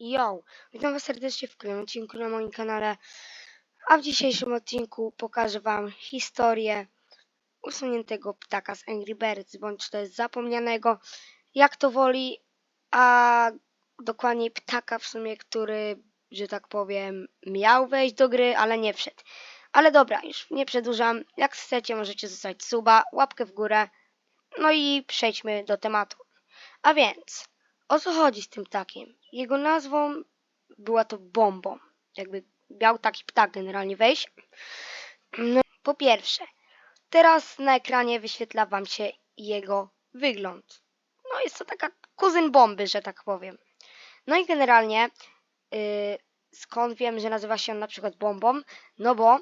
Yo, witam was serdecznie w kolejnym odcinku na moim kanale, a w dzisiejszym odcinku pokażę wam historię usuniętego ptaka z Angry Birds, bądź też zapomnianego, jak to woli, a dokładniej ptaka w sumie, który, że tak powiem, miał wejść do gry, ale nie wszedł. Ale dobra, już nie przedłużam, jak chcecie możecie zostawić suba, łapkę w górę, no i przejdźmy do tematu. A więc, o co chodzi z tym ptakiem? Jego nazwą była to bombą. Jakby miał taki ptak generalnie wejść. No, po pierwsze, teraz na ekranie wyświetla wam się jego wygląd. No jest to taka kuzyn bomby, że tak powiem. No i generalnie yy, skąd wiem, że nazywa się on na przykład bombą? No bo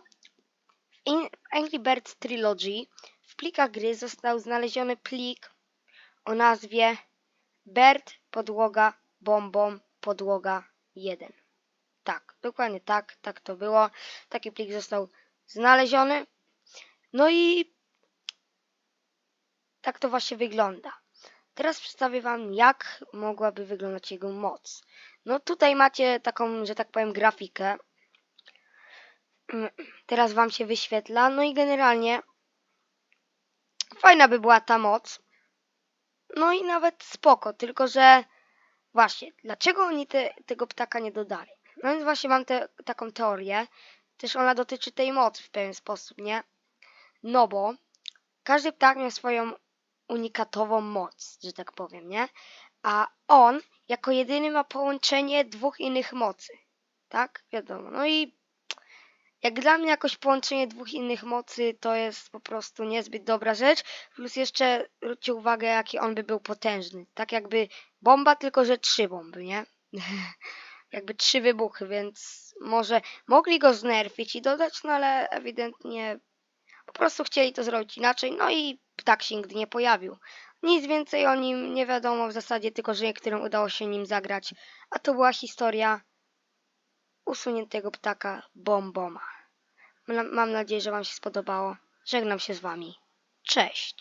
w Angry Birds Trilogy w plikach gry został znaleziony plik o nazwie Bird podłoga bombą podłoga 1. Tak, dokładnie tak, tak to było. Taki plik został znaleziony. No i tak to właśnie wygląda. Teraz przedstawię Wam, jak mogłaby wyglądać jego moc. No tutaj macie taką, że tak powiem, grafikę. Teraz Wam się wyświetla. No i generalnie fajna by była ta moc. No i nawet spoko, tylko że właśnie, dlaczego oni te, tego ptaka nie dodali? No więc właśnie mam te, taką teorię, też ona dotyczy tej mocy w pewien sposób, nie? No bo każdy ptak miał swoją unikatową moc, że tak powiem, nie? A on jako jedyny ma połączenie dwóch innych mocy, tak? Wiadomo. No i jak dla mnie jakoś połączenie dwóch innych mocy to jest po prostu niezbyt dobra rzecz. Plus jeszcze zwróćcie uwagę, jaki on by był potężny. Tak jakby bomba, tylko że trzy bomby, nie? jakby trzy wybuchy, więc może mogli go znerfić i dodać, no ale ewidentnie po prostu chcieli to zrobić inaczej. No i ptak się nigdy nie pojawił. Nic więcej o nim nie wiadomo w zasadzie, tylko że niektórym udało się nim zagrać. A to była historia usuniętego ptaka Bomboma. Mam nadzieję, że Wam się spodobało. Żegnam się z Wami. Cześć.